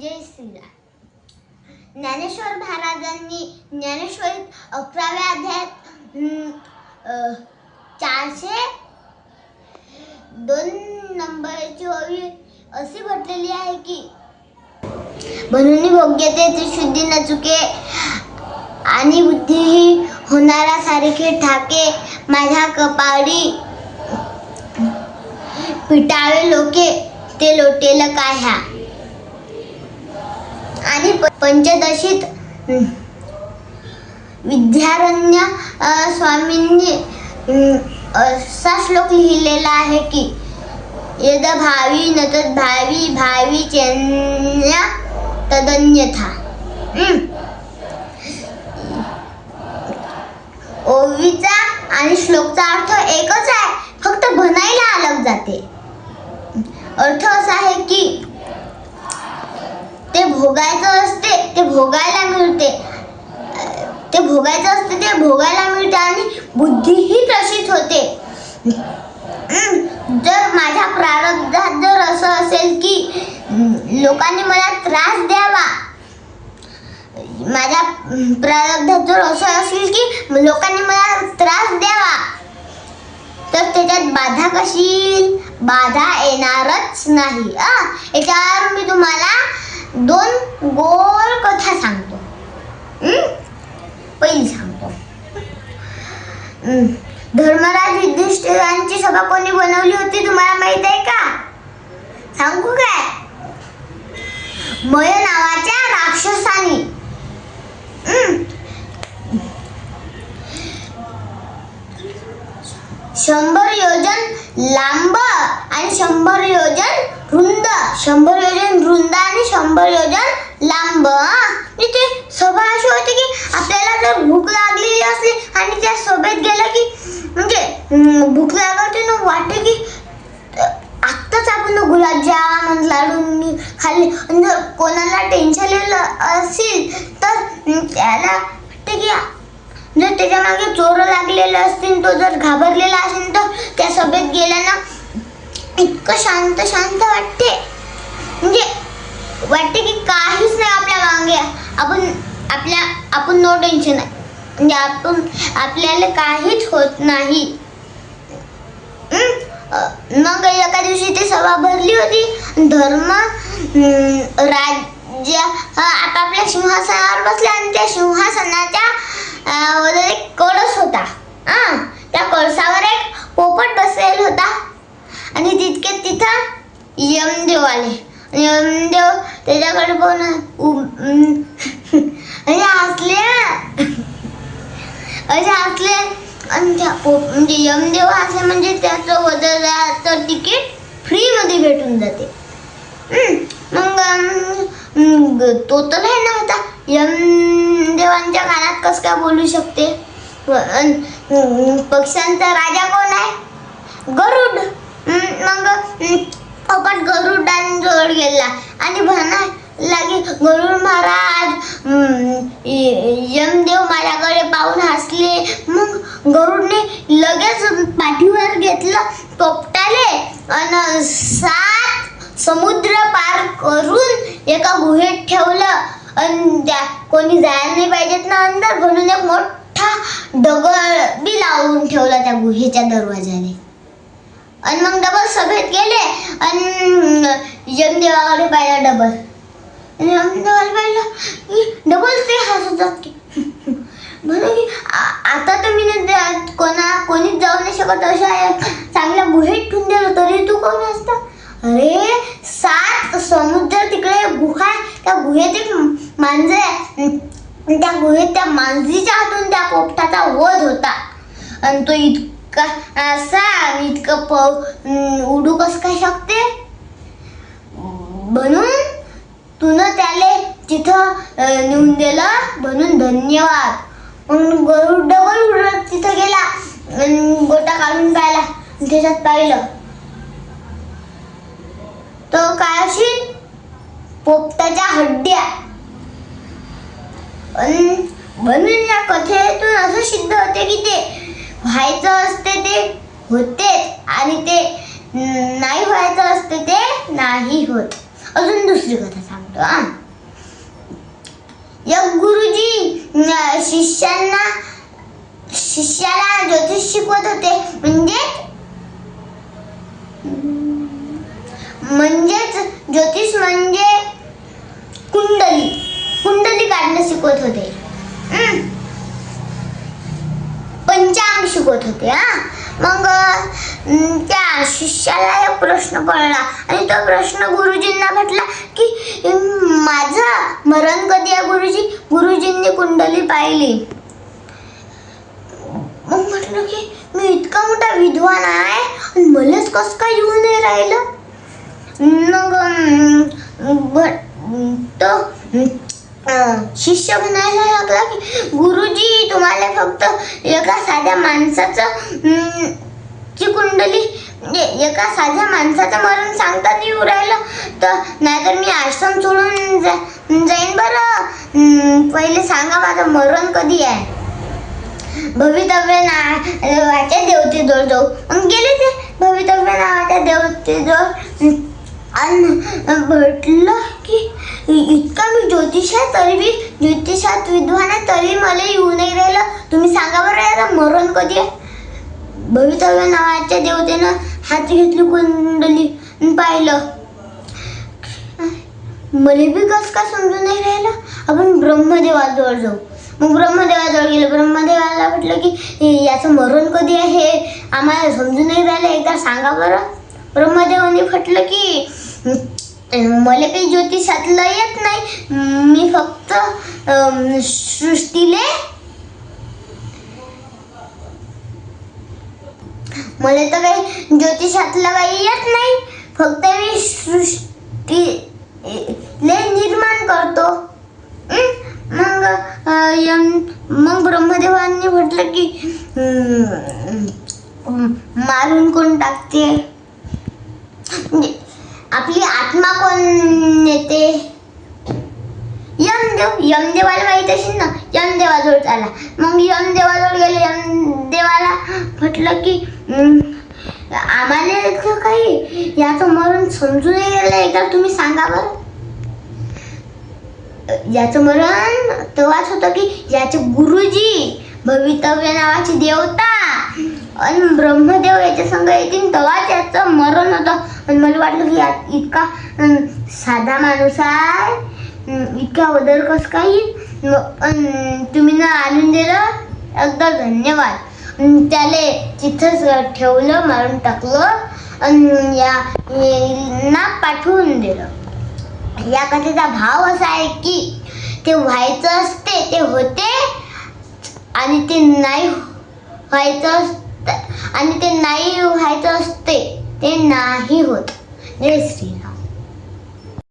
जय श्रीराम. ज्ञानेश्वर महाराजांनी ज्ञानेश्वरीत अकराव्या अध्यायात चारशे दोन नंबरची ओळी अशी म्हटलेली आहे की म्हणून भोग्यते त्रिशुद्धी नचुके आणि बुद्धी होणारा सारखे ठाके माझ्या कपाळी पिटाळे लोके ते लोटेल काय ह्या आणि पंचदशीत विद्यारण्य स्वामींनी असा श्लोक लिहिलेला आहे की यद भावी न तद भावी भावी चेन्या तदन्यथा. ओवीचा आणि श्लोकचा अर्थ एकच आहे फक्त बनायला अलग जाते. अर्थ असा आहे की ते भोगायचं असते ते भोगायला मिळते. ते भोगायचं असते ते भोगायला मिळते आणि बुद्धीही प्रसित होते. जर माझ्या प्रारब्धात जर असं असेल की लोकांनी मला त्रास द्यावा माझ्या प्रारब्धात जर असं असेल की लोकांनी मला त्रास द्यावा तर त्याच्यात बाधा कशी बाधा येणारच नाही. आ याच्यावर मी तुम्हाला दोन गोल कथा सांगतो. पहिली सांगतो. धर्मराज युधिष्ठिरांची सभा कोणी बनवली होती तुम्हाला माहीत आहे का? सांगू काय? मय नावाच्या राक्षसानी. शंभर योजन लांब आणि शंभर योजन रुंद शंभर योजन रुंद आणि शंभर योजन लांब. ते इथे सभा अशी होती की आपल्याला जर भूक लागलेली असली आणि त्या सभेत गेलं की म्हणजे भूक लागते ना वाटते की आत्ताच आपण गुलाबजाम लाडू खाल्ले. आणि जर कोणाला टेन्शन असेल तर त्याला वाटते की जर त्याच्यामागे चोर लागलेले असतील तो जर घाबरलेला असेल तर त्या सभेत गेला ना इतकं शांत शांत वाटते. म्हणजे वाटते की काहीच नाही आपल्या मागे. आपण आपल्या आपण नो टेन्शन आहे. म्हणजे आपण आपल्याला काहीच होत नाही. मग एका दिवशी ती सभा भरली होती. धर्म हं, राज्य आपापल्या सिंहासनावर बसले आणि त्या सिंहासनाच्या अ, वर एक कळस होता हा त्या कळसावर एक पोपट बसलेला होता आणि तितके तिथं यमदेव आले आणि यमदेव त्याच्याकडे पण उ- अं, असे हसले असे हसले आणि त्या म्हणजे यमदेव असे म्हणजे त्याचं वजनाचं तिकीट फ्रीमध्ये भेटून जाते. मग तो तर नाही ना होता. यमदेवांच्या कानात कस काय बोलू शकते? अन, पक्ष्यांचा राजा कोण आहे? गरुड. मग पण पोपट गरुडांजवळ गेला. आणि म्हणा लागे गरुड महाराज यमदेव माझ्याकडे पाहून हसले. मग गरुडने लगेच पाठीवर घेतलं पोपटाले आणि सात समुद्र पार करून एका गुहेत ठेवलं. आणि त्या कोणी जायला नाही पाहिजेत ना अंदर. म्हणून एक मोठा दगड बी लावून ठेवला त्या गुहेच्या दरवाजाने आणि मग डबल सभेत गेले आणि यमदेवाकडे पाहिलं डबल आणि यमदेवाला पाहिलं डबल ते हसतात की म्हणून की आता तर मी कोणा कोणीच जाऊ नाही शकत अशा चांगल्या गुहेत ठेवून दिलं तरी तू कोण असता? अरे सात समुद्र तिकडे गुहा आहे. त्या गुहेत एक मांजर आहे. त्या गुहेत त्या मांजरीच्या हातून त्या पोपटाचा वध होता. आणि तो इतका असा इतकं प उडू कस काय शकते? म्हणून तुन त्याले तिथं नेऊन दिलं म्हणून धन्यवाद. मग गरुड डबल उडत तिथं गेला गोटा काढून पाहिला त्याच्यात पाहिलं. तो काय असेल? पोपटाच्या हड्ड्या. म्हणून या कथेतून असं सिद्ध होते की ते व्हायचं असते ते होतेच. आणि ते नाही व्हायचं असते ते नाही होत. अजून दुसरी कथा सांगतो हा. एक गुरुजी शिष्यांना शिष्याला ज्योतिष शिकवत होते. म्हणजे म्हणजेच ज्योतिष म्हणजे कुंडली कुंडली काढणं शिकवत होते हम्म. पंचांग शिकवत मग त्या शिष्याला एक प्रश्न पडला. आणि तो प्रश्न गुरुजींना भेटला की माझा माझं मरण कधी आहे गुरुजी? गुरुजींनी कुंडली पाहिली. मग म्हटलं की मी इतका मोठा विद्वान आहे आणि मलाच कसं काय येऊन नाही राहिलं? मग तो शिष्य म्हणायला लागला की गुरुजी तुम्हाला फक्त एका साध्या माणसाचं ची कुंडली म्हणजे एका साध्या माणसाचं मरण सांगता नाही येऊ राहिलं तर नाहीतर मी आश्रम सोडून जा जाईन बरं. पहिले सांगा माझं मरण कधी आहे. भवितव्य नावाच्या देवतेजवळ जाऊ. मग गेले ते भवितव्य नावाच्या देवतेजवळ आणि भेटलं की इतका मी ज्योतिष आहे तरी ज्योतिषात विद्वान आहे तरी मला येऊ नाही राहिलं. तुम्ही सांगा बरं याचं मरण कधी आहे? भवितव्य नावाच्या देवतेनं हाती घेतली कुंडली पाहिलं. मला बी कस का समजून नाही राहिलं. आपण ब्रह्मदेवाजवळ जाऊ. मग ब्रह्मदेवाजवळ गेलो ब्रह्मदेवाला म्हटलं की याचं मरण कधी आहे? आम्हाला समजून नाही राहिलं. एकदा सांगा बरं. ब्रह्मदेवाने म्हटलं की मला काही ज्योतिषातलं येत नाही मी फक्त अं, सृष्टीले मला तर काही ज्योतिषातलं काही येत नाही फक्त मी सृष्टी ले निर्माण करतो हं? मग अं, यम- मग ब्रह्मदेवांनी म्हटलं की "हं, मारून कोण टाकते म्हणजे आपली आत्मा कोण नेते? यमदेव यमदेवाला माहीत असेल ना? यमदेवाजवळ चाला. मग यमदेवाजवळ गेले यमदेवाला म्हटलं की आम्हाला इतकं काही याचं मरण समजून नाही गेलं एकदा तुम्ही सांगा बरं. याचं मरण तेव्हाच होतं की याचे गुरुजी भवितव्य नावाची देवता. आणि ब्रह्मदेव याच्या संग येतील तेव्हाच याचं मरण होतं. आणि मला वाटलं की यात इतका साधा माणूस आहे. इतका वदर कस काही तुम्ही ना आणून दिलं एकदा धन्यवाद. त्याला त्याले तिथंच ठेवलं मारून टाकलं आणि या ना पाठवून दिलं. या कथेचा भाव असा आहे की ते व्हायचं असते ते होते आणि ते नाही व्हायचं असतं आणि ते नाही व्हायचं असते ते नाही होत. जय श्री